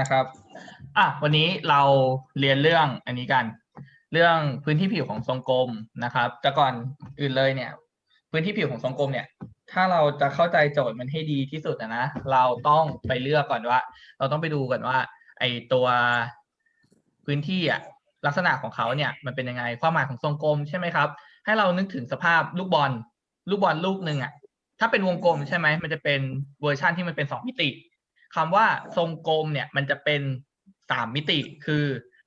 นะครับอะวันนี้เราเรียนเรื่องอันนี้กัน เรื่องพื้นที่ผิวของทรงกลมนะครับ แต่ก่อนอื่นเลยเนี่ย พื้นที่ผิวของทรงกลมเนี่ย ถ้าเราจะเข้าใจโจทย์มันให้ดีที่สุดอะนะเราต้องไปเลือกก่อนว่า เราต้องไปดูก่อนว่า ไอตัวพื้นที่อะลักษณะของเขาเนี่ยมันเป็นยังไงความหมายของทรงกลมใช่ไหมครับ ให้เรานึกถึงสภาพลูกบอล ลูกบอลลูกหนึ่งอะถ้าเป็นวงกลมใช่ไหมมันจะเป็นเวอร์ชันที่มันเป็นสองมิติ คำว่าทรงกลมเนี่ยมันจะเป็นสามมิติคือ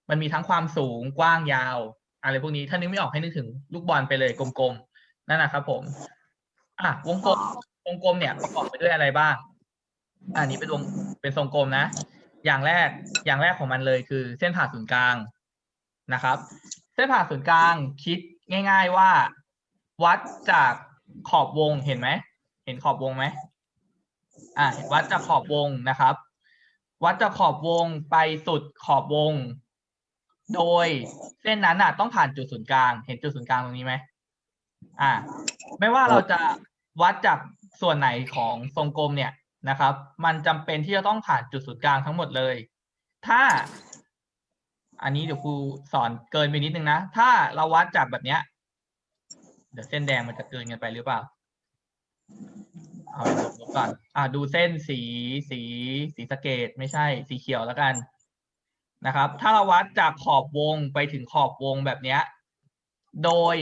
มันมีทั้งความสูงกว้างยาว อะไรพวกนี้ถ้านึกไม่ออกให้นึกถึงลูกบอลไปเลยกลมๆนั่นนะครับผม อะวงกลมวงกลมเนี่ยประกอบไปด้วยอะไรบ้างอันนี้เป็นวงเป็นทรงกลมนะ อย่างแรกอย่างแรกของมันเลยคือเส้นผ่าศูนย์กลางนะครับ เส้นผ่าศูนย์กลางคิดง่าย ๆว่า วัดจากขอบวงเห็นไหมเห็นขอบวงไหม อะวัดจากขอบวงนะครับ วัดจากขอบวงไปสุดขอบวง โดยเส้นนั้นอะ ต้องผ่านจุดศูนย์กลาง เห็นจุดศูนย์กลางตรงนี้ไหมอ่า ไม่ว่าเราจะวัดจากส่วนไหนของทรงกลมเนี่ยนะครับ มันจำเป็นที่จะต้องผ่านจุดศูนย์กลางทั้งหมดเลย ถ้า อันนี้เดี๋ยวครูสอนเกินไปนิดนึงนะ ถ้าเราวัดจากแบบเนี้ย เดี๋ยวเส้นแดงมันจะเกินกันไปหรือเปล่า เอาลบลบก่อน อ่าดูเส้นสีสีสีสะเกตไม่ใช่สีเขียวแล้วกันนะครับ ถ้าเราวัดจากขอบวงไปถึงขอบวงแบบเนี้ย โดย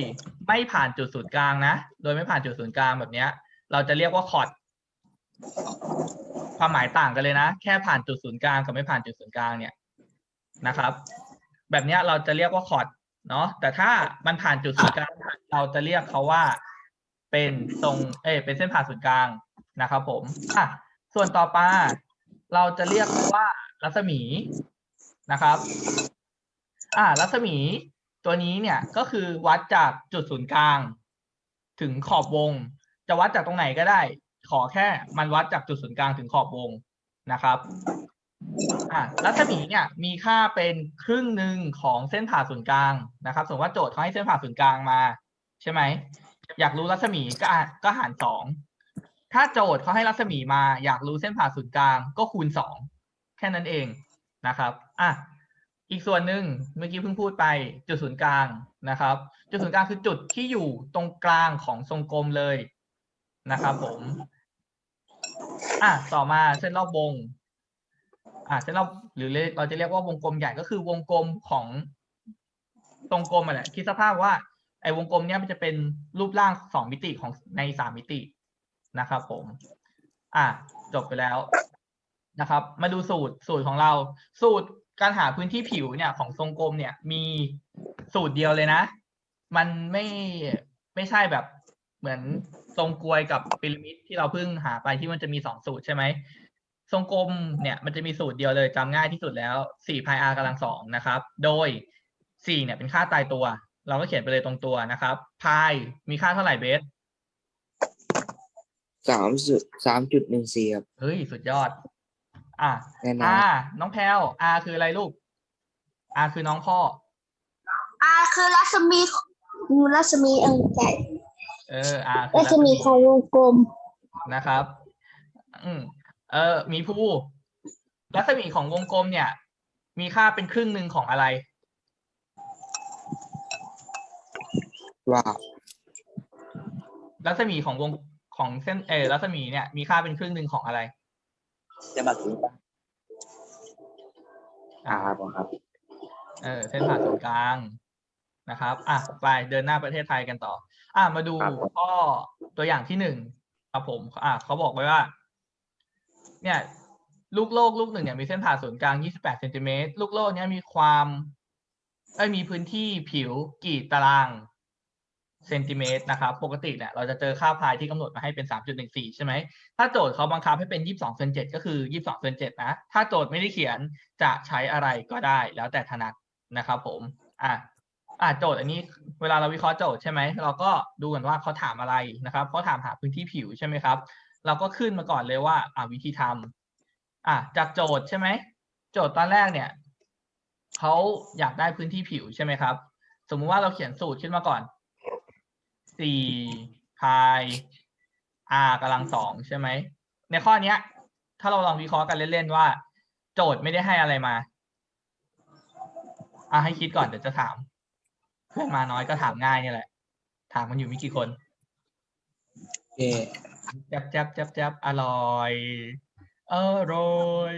ไม่ผ่านจุดศูนย์กลางนะ โดยไม่ผ่านจุดศูนย์กลางแบบเนี้ย เราจะเรียกว่าคอร์ดความหมายต่างกันเลยนะ แค่ผ่านจุดศูนย์กลางกับไม่ผ่านจุดศูนย์กลางเนี่ยนะครับ แบบเนี้ยเราจะเรียกว่าคอร์ดเนาะแต่ถ้ามันผ่านจุดศูนย์กลางเราจะเรียกเขาว่า เป็นทรง เอ้ยเป็นเส้นผ่าศูนย์กลางนะครับผมอะส่วนต่อไปเราจะเรียกว่ารัศมีนะครับ อ่า รัศมีตัวนี้เนี่ยก็คือวัดจากจุดศูนย์กลาง ถึงขอบวง จะวัดจากตรงไหนก็ได้ ขอแค่มันวัดจากจุดศูนย์กลางถึงขอบวงนะครับอ่ารัศมีเนี่ยมีค่าเป็นครึ่งหนึ่งของเส้นผ่าศูนย์กลางนะครับสมมติว่าโจทย์เขาให้เส้นผ่าศูนย์กลางมา ใช่ไหม อยากรู้รัศมีก็อะก็หารสองถ้าโจทย์เขาให้รัศมีมา อยากรู้เส้นผ่าศูนย์กลางก็คูณสองแค่นั้นเองนะครับอะอีกส่วนหนึ่งเมื่อกี้เพิ่งพูดไปจุดศูนย์กลางนะครับ จุดศูนย์กลางคือจุดที่อยู่ตรงกลางของทรงกลมเลยนะครับ ผมอะต่อมาเส้นรอบวงอะเส้นรอบหรือเราจะเรียกว่าวงกลมใหญ่ก็คือวงกลมของตรงกลมอะแหละคิดสภาพว่า ไอ้วงกลมเนี้ยมันจะเป็นรูปร่างสองมิติของในสามมิตินะครับผม อะจบไปแล้วนะครับ มาดูสูตรสูตรของเรา สูตรการหาพื้นที่ผิวเนี่ยของทรงกลมเนี่ยมีสูตรเดียวเลยนะ มันไม่ไม่ใช่แบบเหมือนทรงกลวยกับพีระมิดที่เราเพิ่งหาไปที่มันจะมีสองสูตรใช่ไหมทรงกลมเนี่ยมันจะมีสูตรเดียวเลยจำง่ายที่สุดแล้วสี่พายอาร์กำลังสองนะครับ โดยสี่เนี่ยเป็นค่าตายตัว เราก็เขียนไปเลยตรงตัวนะครับพายมีค่าเท่าไหร่เบสสามจุดสามจุดหนึ่งสี่ครับ เฮ้ย สุดยอด อะ แน่นอนอ่าน้องแพลว R คืออะไรลูก R คือน้องพ่อ อาคือรัศมีงูรัศมีเอิงใจเออ R คืรัอศมีของวงกลม นะครับ อืมเออ มีผู้ รัศมีของวงกลมเนี่ย มีค่าเป็นครึ่งหนึ่งของอะไร ว่า รัศมีของวงของเส้นเออรัศมีเนี่ยมีค่าเป็นครึ่งหนึ่งของอะไรจะมาถึงป่ะอ่าครับ เออเส้นผ่าศูนย์กลางนะครับ อะไปเดินหน้าประเทศไทยกันต่อ อะมาดูครับผมข้อตัวอย่างที่หนึ่งครับผม อะเขาบอกไว้ว่า เนี่ย ลูกโลกลูกหนึ่งเนี่ยมีเส้นผ่าศูนย์กลาง 28เซนติเมตรลูกโลกเนี่ยมีความเอ้ยมีพื้นที่ผิวกี่ตาราง เซนติเมตรนะครับ ปกติเนี่ยเราจะเจอค่าพายที่กำหนดมาให้เป็น 3.14 ใช่ไหม ถ้าโจทย์เขาบังคับให้เป็น 22เซน7ก็คือ 22เซน7นะ ถ้าโจทย์ไม่ได้เขียนจะใช้อะไรก็ได้แล้วแต่ถนัดนะครับผม อะอะโจทย์อันนี้เวลาเราวิเคราะห์โจทย์ใช่ไหม เราก็ดูกันว่าเขาถามอะไรนะครับเขาถามหาพื้นที่ผิวใช่ไหมครับ เราก็ขึ้นมาก่อนเลยว่า อะวิธีทำอะจากโจทย์ใช่ไหม โจทย์ตอนแรกเนี่ยเขาอยากได้พื้นที่ผิวใช่ไหมครับ สมมุติว่าเราเขียนสูตรขึ้นมาก่อน สี่พาย r กำลังสองใช่ไหม ในข้อเนี้ย ถ้าเราลองวิเคราะห์กันเล่นๆว่าโโจทย์ไม่ได้ให้อะไรมาอะให้คิดก่อนเดี๋ยวจะถาม เพื่อนมาน้อยก็ถามง่ายนี่แหละ ถามมันอยู่ไม่กี่คนเอ๊ะจับจับจับจับอร่อยอร่อย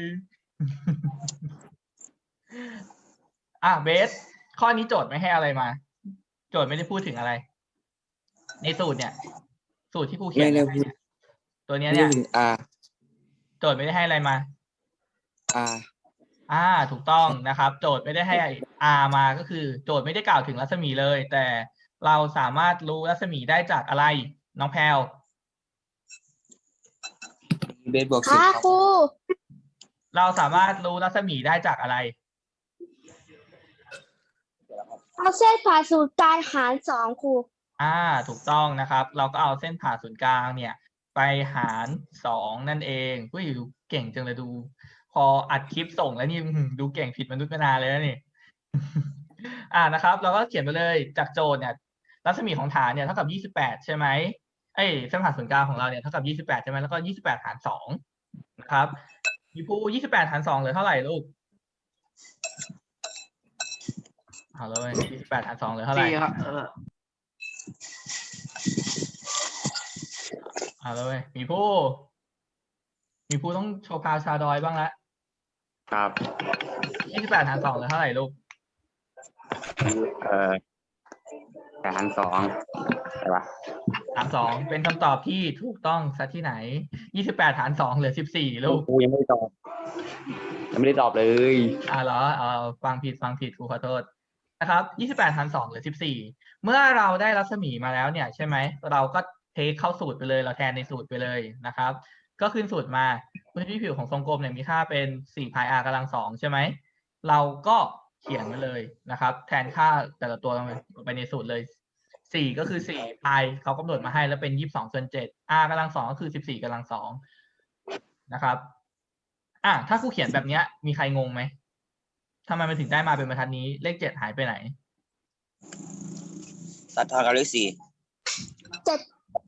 อะเบส ข้อนี้โจทย์ไม่ให้อะไรมา โจทย์ไม่ได้พูดถึงอะไร ในสูตรเนี่ย สูตรที่ครูเขียไม่นได้ให้พูดเนี่ยตัวเนี้ยไม่เนี่ได้ยถึงอาโจทย์ไม่ได้ให้อะไรมาอาอ่า ถูกต้องนะครับ โจทย์ไม่ได้ให้ r มาก็คือ โจทย์ไม่ได้กล่าวถึงรัศมีเลย แต่เราสามารถรู้รัศมีได้จากอะไร น้องแพลวเบสบอกค่ะสิบครูเราสามารถรู้รัศมีได้จากอะไรเอาเส้นผ่าศูนย์กลางหารสองครู อ่าถูกต้องนะครับ เราก็เอาเส้นผ่าศูนย์กลางเนี่ยไปหารสองนั่นเองอุ้ยดูเก่งจังเลยดู พออัดคลิปส่งแล้วนี่ดูเก่งผิดมนุษย์มานาเลยนะนี่ อ่านะครับ เราก็เขียนไปเลยจากโจทย์เนี่ยรัศมีของฐานเนี่ยเท่ากับยี่สิบแปดใช่ไหมเอ้ยเส้นผ่าศูนย์กลางของเราเนี่ยเท่ากับยี่สิบแปดใช่ไหมแล้วก็ยี่สิบแปดหารสองนะครับมีผู้ยี่สิบแปดหารสองเหลือเท่าไหร่ลูกเอาเลยยี่สิบแปดหารสองเหลือเท่าไหร่ ออเอาเลยมีผู้ มีผู้ต้องโชว์พาวชาดอยบ้างละครับยี่สิบแปดหารสองเหลือเท่าไหร่ลูก เอ่อแสนสองอะไรวะหารสองเป็นคำตอบที่ถูกต้องซะที่ไหนยี่สิบแปดหารสองเหลือสิบสี่ลูก กูยังไม่ได้ตอบยังไม่ได้ตอบเลย อ่าเหรอเออฟังผิดฟังผิดครูขอโทษ นะครับยี่สิบแปดหารสองเหลือสิบสี่เมื่อเราได้รัศมีมาแล้วเนี่ยใช่ไหม เราก็เทคเข้าสูตรไปเลย เราแทนในสูตรไปเลยนะครับ ก็ขึ้นสูตรมาพื้นที่ผิวของทรงกลมเนี่ยมีค่าเป็นสี่พายอาร์กำลังสองใช่ไหม เราก็เขียนไว้เลยนะครับ แทนค่าแต่ละตัวลงไปลงไปในสูตรเลยสี่ก็คือสี่พายเขากำหนดมาให้แล้วเป็นยี่สิบสองส่วนเจ็ด r กำลังสองก็คือสิบสี่กำลังสองนะครับ อะถ้าครูเขียนแบบเนี้ยมีใครงงไหม ทำไมมันถึงได้มาเป็นบรรทัดนี้ เลขเจ็ดหายไปไหน ตัดทอนกับเลขสี่เจ็ด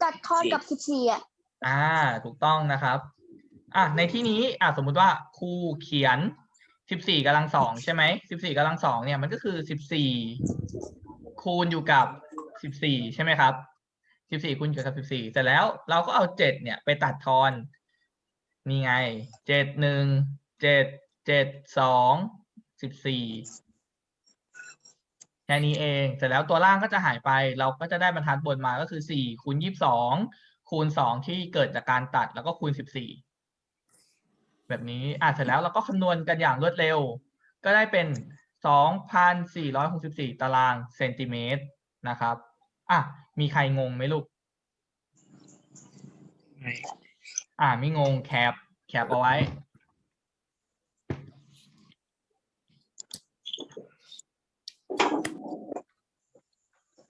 ตัดทอนกับสิบสี่อะอ่า ถูกต้องนะครับ อะในที่นี้อะสมมุติว่าครูเขียนสิบสี่กำลังสองใช่ไหมสิบสี่กำลังสองเนี่ยมันก็คือสิบสี่คูณอยู่กับสิบสี่ใช่ไหมครับสิบสี่คูณอยู่กับสิบสี่เสร็จแล้วเราก็เอาเจ็ดเนี่ยไปตัดทอนนี่ไงเจ็ดหนึ่งเจ็ดเจ็ดสอง สิบสี่แค่นี้เอง เสร็จแล้วตัวล่างก็จะหายไป เราก็จะได้บรรทัดบนมาก็คือสี่คูณยี่สิบสองคูณสองที่เกิดจากการตัดแล้วก็คูณสิบสี่แบบนี้อะเสร็จแล้วเราก็คำนวณกันอย่างรวดเร็ว ก็ได้เป็นสองพันสี่ร้อยหกสิบสี่ตารางเซนติเมตรนะครับอะมีใครงงไหมลูกอ่าไม่งงแคปแคปเอาไว้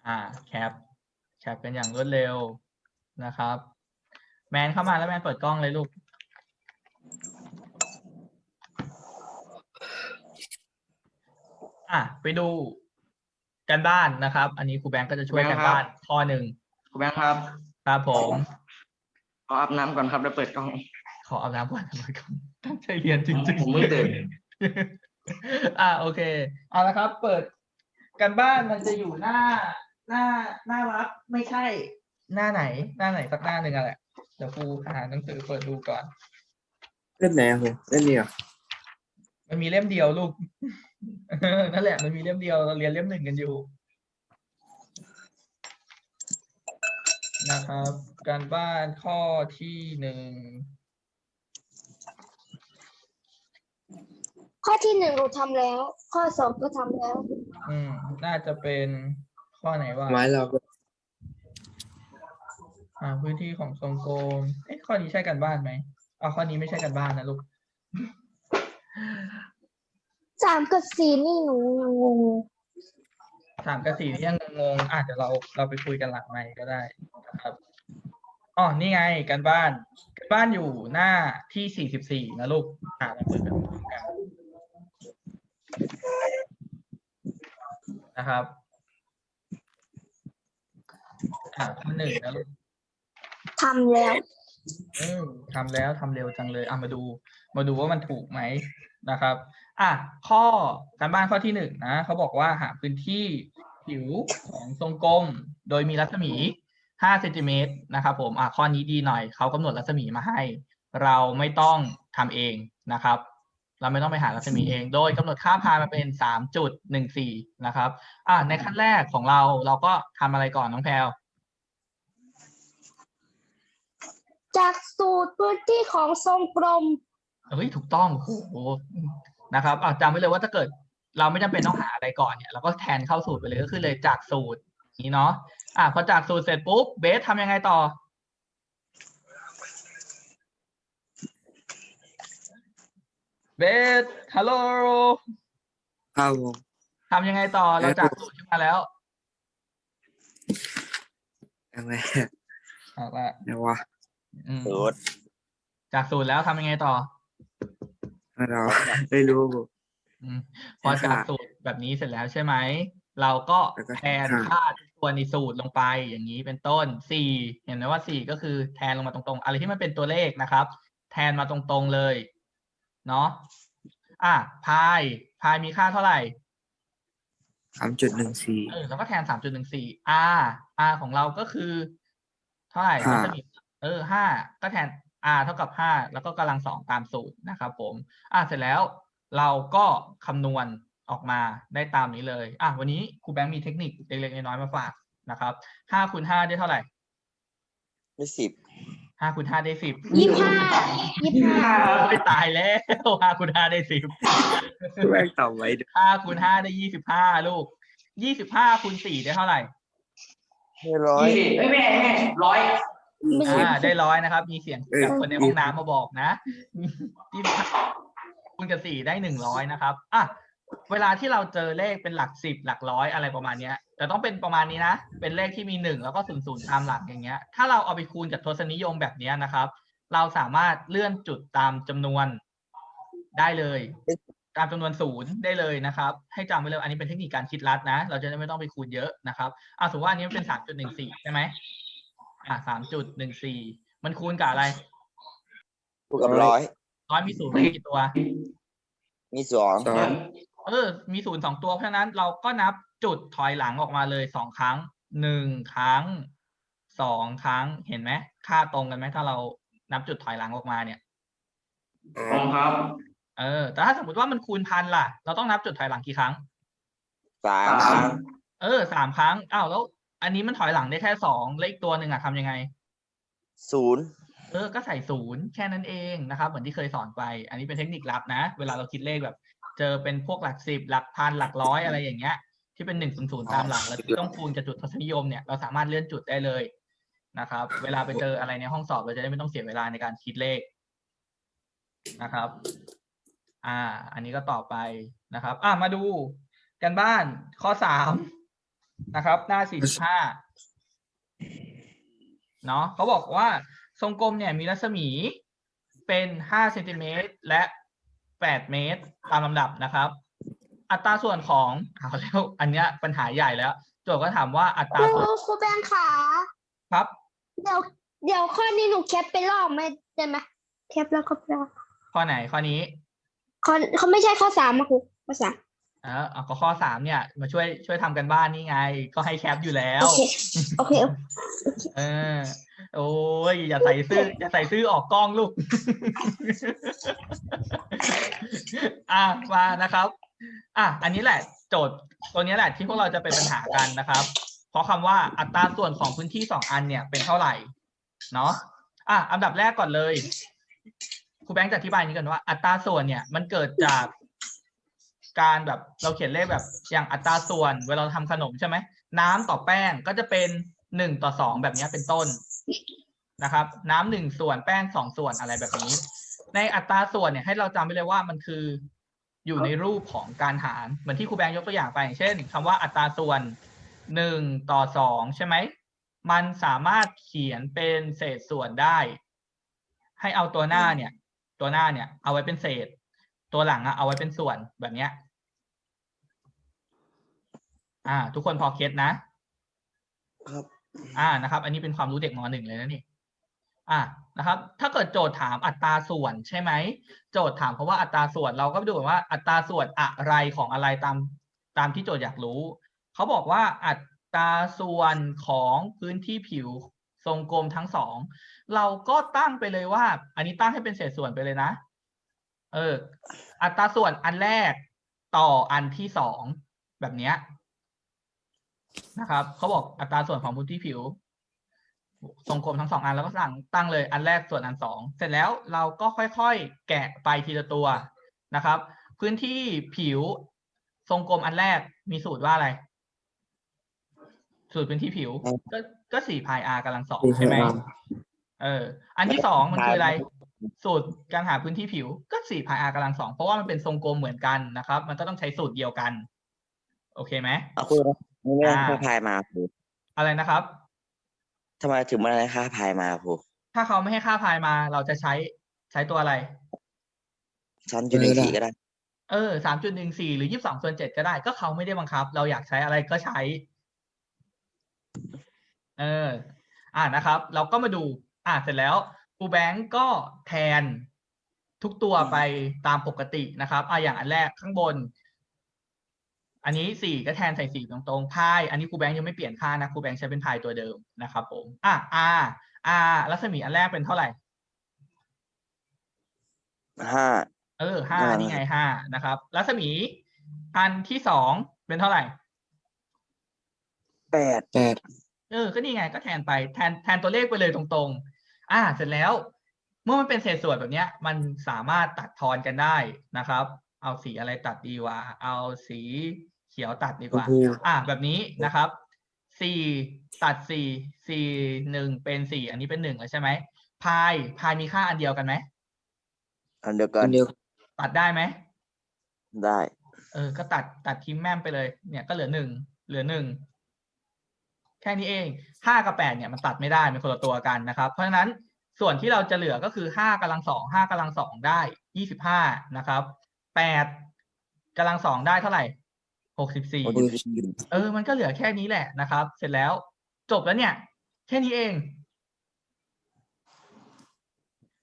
อ่าแคปแคปกันอย่างรวดเร็วนะครับ แมนเข้ามาแล้วแมนเปิดกล้องเลยลูก อะไปดูกันบ้านนะครับ อันนี้ครูแบงก์ก็จะช่วยกันบ้านข้อหนึ่งคุณแบงค์ครับครับผม ขออาบน้ำก่อนครับแล้วเปิดกล้อง ขออาบน้ำก่อนทำไมก่อนตั้งใจเรียนจริงๆผมเพิ่งตื่นอ่าโอเค เอาละครับ เปิดกันบ้านมันจะอยู่หน้า หน้าหน้ารับไม่ใช่ หน้าไหน หน้าไหนสักหน้าหนึ่งอะแหละเดี๋ยวครูหาหนังสือเปิดดูก่อน เล่มไหนอะครูเล่มนี้เหรอมันมีเล่มเดียวลูก นั่นแหละ มันมีเล่มเดียวเราเรียนเล่มหนึ่งกันอยู่ นะครับ การบ้านข้อที่หนึ่งข้อที่หนึ่งเราทำแล้ว ข้อสองก็ทำแล้ว อืม น่าจะเป็น ข้อไหนวะไม้เราก็อ่าพื้นที่ของทรงกลมเอ๊ะข้อนี้ใช่กันบ้านไหมอ๋อข้อนี้ไม่ใช่กันบ้านนะลูกสามกับสี่นี่หนูงงสามกับสี่นี่ยังงงๆอะเดี๋ยวเราเราไปคุยกันหลังไมค์ก็ได้นะครับอ๋อนี่ไงกันบ้านกันบ้านอยู่หน้าที่สี่สิบสี่นะลูกอ่าเราเปิดแบบพร้อมกันนะครับ อ่าข้อหนึ่งนะลูกทำแล้วอืมทำแล้วทำเร็วจังเลยอะมาดู มาดูว่ามันถูกไหมนะครับ อะข้อการบ้านข้อที่หนึ่งนะเขาบอกว่าหาพื้นที่ผิวของทรงกลม โดยมีรัศมี 5 เซนติเมตรนะครับผมอะข้อนี้ดีหน่อยเขากำหนดรัศมีมาให้ เราไม่ต้องทำเองนะครับ เราไม่ต้องไปหารัศมีเอง โดยกำหนดค่าพามาเป็น 3.14 นะครับ อะในขั้นแรกของเราเราก็ทำอะไรก่อนน้องแพลว จากสูตรพื้นที่ของทรงกลมเฮ้ยถูกต้องโอ้โหนะครับอะจำไว้เลยว่าถ้าเกิดเราไม่จำเป็นต้องหาอะไรก่อนเนี่ยเราก็แทนเข้าสูตรไปเลยก็คือเลยจากสูตรนี้เนาะอะพอจากสูตรเสร็จปุ๊บเบสทำยังไงต่อ เบสฮัลโหลครับผมทำยังไงต่อเราจากสูตรขึ้นมาแล้วยังไงเอาละเดี๋ยววะ อืมสูตรจากสูตรแล้วทำยังไงต่อ เราไม่รู้ผมอืมพอแล้วก็จากสูตรแบบนี้เสร็จแล้วใช่ไหม เราก็แล้วก็แทนค่ะ ค่าทุกตัวในสูตรลงไปอย่างนี้เป็นต้นสี่เห็นไหมว่าสี่ก็คือแทนลงมาตรงๆ อะไรที่มันเป็นตัวเลขนะครับ แทนมาตรงๆเลยเนาะอะพายพายมีค่าเท่าไหร่ สามจุดหนึ่งสี่ เออเราก็แทนสามจุดหนึ่งสี่ r r ของเราก็คือ เท่าไหร่ห้ารัศมี เออห้าก็แทน r เท่ากับห้าแล้วก็กำลังสองตามสูตรนะครับผมอะเสร็จแล้วเราก็คำนวณออกมาได้ตามนี้เลยอะวันนี้ครูแบงค์มีเทคนิคเล็กๆน้อยๆมาฝากนะครับห้าคูณห้าได้เท่าไหร่ได้สิบห้าคูณห้าได้สิบยี่สิบห้ายี่สิบห้าไม่ตายแล้วห้าคูณห้าได้สิบแม่งต่อไว้ด้วยห้าคูณห้าได้ยี่สิบห้าลูกยี่สิบห้าคูณสี่ได้เท่าไหร่ได้ร้อยยี่สิบเอ้ยไม่ใช่ไม่ใช่ร้อยไม่ใช่ อ่าได้ร้อยนะครับ มีเสียงเอ้ยจากคนในห้องน้ำมาบอกนะยี่สิบห้าคูณกับสี่ได้หนึ่งร้อยนะครับอะเวลาที่เราเจอเลขเป็นหลักสิบหลักร้อยอะไรประมาณเนี้ยแต่ต้องเป็นประมาณนี้นะ เป็นเลขที่มีหนึ่งแล้วก็ศูนย์ศูนย์ตามหลักอย่างเงี้ย ถ้าเราเอาไปคูณกับทศนิยมแบบเนี้ยนะครับ เราสามารถเลื่อนจุดตามจำนวนได้เลย ตามจำนวนศูนย์ได้เลยนะครับ ให้จำไว้เลยอันนี้เป็นเทคนิคการคิดลัดนะ เราจะได้ไม่ต้องไปคูณเยอะนะครับอะสมมติว่าอันนี้มันเป็นสามจุดหนึ่งสี่ใช่ไหม อะสามจุดหนึ่งสี่มันคูณกับอะไรถูกกับร้อยร้อยมีศูนย์มีกี่ตัว มีสองสองเออ มีศูนย์สองตัวเพราะฉะนั้นเราก็นับจุดถอยหลังออกมาเลยสองครั้งหนึ่งครั้งสองครั้งเห็นไหมค่าตรงกันไหมถ้าเรานับจุดถอยหลังออกมาเนี่ยตรงครับ เออ แต่ถ้าสมมติว่ามันคูณพันล่ะ เราต้องนับจุดถอยหลังกี่ครั้ง สามสามเออสามครั้งอ้าวแล้ว อันนี้มันถอยหลังได้แค่สองแล้วอีกตัวหนึ่งอะทำยังไง ศูนย์เออ ก็ใส่ศูนย์แค่นั้นเองนะครับ เหมือนที่เคยสอนไป อันนี้เป็นเทคนิคลับนะ เวลาเราคิดเลขแบบ เจอเป็นพวกหลักสิบหลักพันหลักร้อยอะไรอย่างเงี้ย ที่เป็นหนึ่งศูนย์ศูนย์ตามหลังแล้วที่ต้องคูณกับจุดทศนิยมเนี่ยเราสามารถเลื่อนจุดได้เลยนะครับ เวลาไปเจออะไรในห้องสอบเราจะได้ไม่ต้องเสียเวลาในการคิดเลขนะครับ อ่า อันนี้ก็ต่อไปนะครับ อ่ามาดูกันบ้านข้อสาม นะครับ หน้าสี่สิบห้าเนาะเขาบอกว่าทรงกลมเนี่ยมีรัศมีเป็นห้าเซนติเมตรและแปดเมตร ตามลำดับนะครับ อัตราส่วนของเอาแล้วอันเนี้ยปัญหาใหญ่แล้ว โจทย์ก็ถามว่าอัคตรารูส่วนครูแบงค์ขาครับ เดี๋ยวเดี๋ยวข้อนี้หนูแคปไปลอกไม่ได้ไหมแคปแล้วก็ไปลอกข้อไหนข้อนี้ข้อเขาไม่ใช่ข้อสามอะครูข้อสาม เออเอาก็ข้อสามเนี่ย มาช่วยช่วยทำกันบ้านนี่ไง ก็ให้แคปอยู่แล้ว โอเคโอเคเออโอ้ยอย่าใส่ซื่ออย่าใส่ซื่อออกกล้องลูก อะมานะครับ อะอันนี้แหละ โจทย์ตัวนี้แหละที่พวกเราจะเป็นปัญหากันนะครับ เพราะคำว่าอัตราส่วนของพื้นที่สองอันเนี่ยเป็นเท่าไหร่ เนาะอะอันดับแรกก่อนเลยครูแบงค์จะอธิบายนี้ก่อนว่าอัตราส่วนเนี่ย มันเกิดจาก การแบบเราเขียนเลขแบบอย่างอัตราส่วน เวลาเราทำขนมใช่ไหมน้ำต่อแป้งก็จะเป็นหนึ่งต่อสองแบบนี้เป็นต้นนะครับ น้ำหนึ่งส่วนแป้งสองส่วนอะไรแบบนี้ ในอัตราส่วนเนี่ยให้เราจำไว้เลยว่ามันคืออยู่ในรูปของการหารเหมือนที่ครูแบงค์ยกตัวอย่างไปอย่างเช่นคำว่าอัตราส่วนหนึ่งต่อสองใช่ไหมมันสามารถเขียนเป็นเศษส่วนได้ ให้เอาตัวหน้าเนี่ย ตัวหน้าเนี่ย เอาไว้เป็นเศษ ตัวหลังอะเอาไว้เป็นส่วนแบบเนี้ย อ่า ทุกคนพอเก็ตนะ ครับ อ่านะครับ อันนี้เป็นความรู้เด็กมหนึ่งเลยนะนี่อะนะครับ ถ้าเกิดโจทย์ถามอัตราส่วนใช่ไหมโจทย์ถามเพราะว่าอัตราส่วนเราก็ไปดูว่าอัตราส่วนอะไรของอะไรตามตามที่โจทย์อยากรู้เขาบอกว่าอัตราส่วนของพื้นที่ผิวทรงกลมทั้งสองเราก็ตั้งไปเลยว่า อันนี้ตั้งให้เป็นเศษส่วนไปเลยนะ เออ อัตราส่วนอันแรกต่ออันที่สองแบบเนี้ยนะครับเขาบอกอัตราส่วนของพื้นที่ผิวทรงกลมทั้งสองอันแล้วก็สั่งตั้งเลยอันแรกส่วนอันสองเสร็จแล้วเราก็ค่อยๆ แกะไปทีละตัวนะครับ พื้นที่ผิวทรงกลมอันแรกมีสูตรว่าอะไร สูตรพื้นที่ผิว ก็ก็สี่พาย r กำลังสองใช่ไหมเออ อันที่สองมันคืออะไร สูตรการหาพื้นที่ผิวก็สี่พาย r กำลังสองเพราะว่ามันเป็นทรงกลมเหมือนกันนะครับ มันก็ต้องใช้สูตรเดียวกัน โอเคไหมเอาคุณไม่ได้อ่าค่าพายมาครูอะไรนะครับทำไมถึงไม่ได้ค่าพายมาครูถ้าเขาไม่ให้ค่าพายมา เราจะใช้ใช้ตัวอะไรชั้นจุดหนึ่งสี่ก็ได้ เออสามจุดหนึ่งสี่หรือยี่สิบสองส่วนเจ็ดก็ได้ ก็เขาไม่ได้บังคับ เราอยากใช้อะไรก็ใช้ เออ อ่านะครับ เราก็มาดู อ่าเสร็จแล้ว ครูแบงก์ก็แทนทุกตัวไปตามปกตินะครับอ่าอย่างอันแรกข้างบน อันนี้สี่ก็แทนใส่สี่ตรงๆพาย อันนี้ครูแบงก์ยังไม่เปลี่ยนค่านะครูแบงก์ใช้เป็นพายตัวเดิมนะครับผม อะ r r รัศมีอันแรกเป็นเท่าไหร่ห้าเออห้าอ่านี่นี่ไงห้านะครับ รัศมีอันที่สองเป็นเท่าไหร่แปดแปดเออก็นี่ไงก็แทนไปแทนแทนตัวเลขไปเลยตรงๆ อ่า เสร็จแล้ว เมื่อมันเป็นเศษส่วนแบบเนี้ยมันสามารถตัดทอนกันได้นะครับ เอาสีอะไรตัดดีวะเอาสีเขียวตัดดีกว่า อ่า แบบนี้นะครับสี่ตัดสี่สี่หนึ่งเป็นสี่อันนี้เป็นหนึ่งแล้วใช่ไหมพายพายมีค่าอันเดียวกันไหมอันเดียวกัอันนเดียวตัดได้ไหมได้ เออ ก็ตัดตัดทิ้งแม่มไปเลย เนี่ยก็เหลือหนึ่งเหลือหนึ่ง แค่นี้เองห้ากับแปดเนี่ยมันตัดไม่ได้เป็นคนละตัวกันนะครับ เพราะฉะนั้นส่วนที่เราจะเหลือก็คือห้ากำลังสองห้ากำลังสองได้ยี่สิบห้านะครับแปดกำลังสองได้เท่าไหร่หกสิบสี่โอ้ยเออ มันก็เหลือแค่นี้แหละนะครับ เสร็จแล้วจบแล้วเนี่ย แค่นี้เอง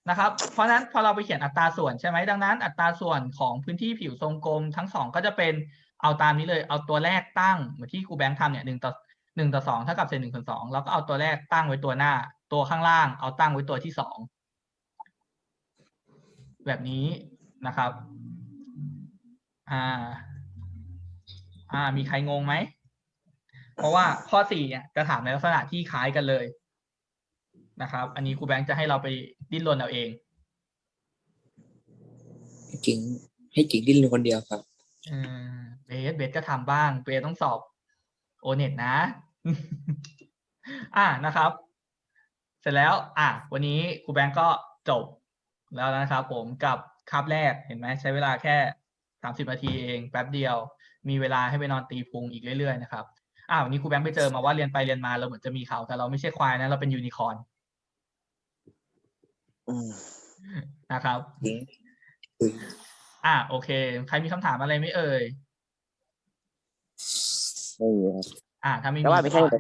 นะครับ เพราะฉะนั้นพอเราไปเขียนอัตราส่วนใช่ไหมดังนั้น อัตราส่วนของพื้นที่ผิวทรงกลมทั้งสองก็จะเป็นเอาตามนี้เลย เอาตัวแรกตั้งเหมือนที่ครูแบงค์ทำเนี่ยหนึ่งต่อ หนึ่งต่อสองเท่ากับเศษหนึ่งส่วนสองแล้วก็เอาตัวแรกตั้งไว้ตัวหน้า ตัวข้างล่าง เอาตั้งไว้ตัวที่สองแบบนี้นะครับอ่าอ่า มีใครงงไหม เพราะว่าข้อสี่เนี่ยจะถามในลักษณะที่คล้ายกันเลยนะครับ อันนี้ครูแบงค์จะให้เราไปดิ้นรนเอาเองจริงให้จริงดิ้นรนคนเดียวครับเออเบสเบสก็ทำบ้าง เบสต้องสอบ โอเน็ตนะ อ่านะครับ เสร็จแล้ว อะวันนี้ครูแบงก์ก็จบแล้วนะครับ ผมกับคาบแรกเห็นไหมใช้เวลาแค่สามสิบนาทีเองแป๊บเดียว มีเวลาให้ไปนอนตีพุงอีกเรื่อยๆนะครับอ่าวันนี้ครูแบงค์ไปเจอมาว่าเรียนไปเรียนมาเราเหมือนจะมีเขาแต่เราไม่ใช่ควายนะเราเป็นยูนิคอร์นอืมนะครับจริงอ่าโอเค ใครมีคำถามอะไรไหมเอ่ย ไม่มีครับ อ่าถ้าไม่แต่มีว่าไม่ใช่ ก็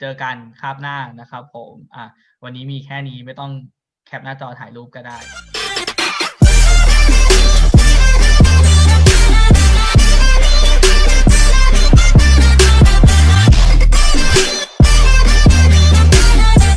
เจอกันคาบหน้านะครับ ผม อะวันนี้มีแค่นี้ไม่ต้องแคปหน้าจอถ่ายรูปก็ได้